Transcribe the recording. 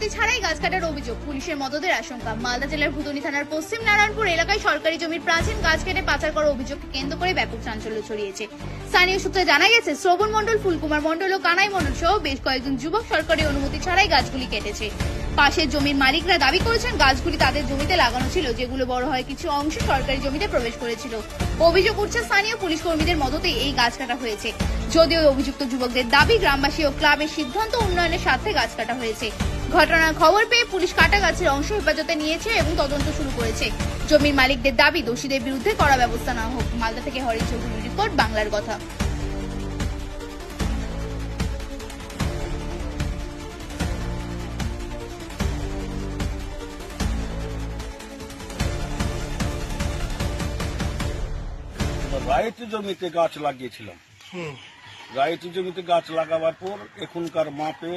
অনুমতি ছাড়াই গাছ কাটার অভিযোগ। পুলিশের মদদের আশঙ্কা। মালদা জেলার ভুতনি থানার পশ্চিম নারায়ণপুর এলাকায় সরকারি জমির প্রাচীন গাছ কেটে পাচার করার অভিযোগকে কেন্দ্র করে ব্যাপক চাঞ্চল্য ছড়িয়েছে। স্থানীয় সূত্রে জানা গেছে, শ্রবণ মণ্ডল, ফুলকুমার মণ্ডল ও কানাই মণ্ডল সহ বেশ কয়েকজন যুবক সরকারি অনুমতি ছাড়াই গাছগুলি কেটেছে। পাশের জমির মালিকরা দাবি করেছেন, গাছগুলি তাদের জমিতে লাগানো ছিল, যেগুলো বড় হয় কিছু অংশ সরকারি জমিতে প্রবেশ করেছিল। অভিযোগ উঠছে, স্থানীয় পুলিশ কর্মীদের মদতেই এই গাছ কাটা হয়েছে। যদিও অভিযুক্ত যুবকদের দাবি, গ্রামবাসী ও ক্লাবের সিদ্ধান্ত উন্নয়নের স্বার্থে গাছ কাটা হয়েছে। ঘটনার খবর পেয়ে পুলিশ কাটাগাছের অংশ হেফাজতে নিয়েছে এবং তদন্ত শুরু করেছে। জমির মালিকদের দাবি দোষীদের বিরুদ্ধে কড়া ব্যবস্থা নেওয়া হোক। মালদা থেকে হরি চৌধুরী রিপোর্ট বাংলার কথা। রাইট জমিতে গাছ লাগিয়েছিলাম। রাইট জমিতে গাছ লাগাবার পর এখনকার মাপে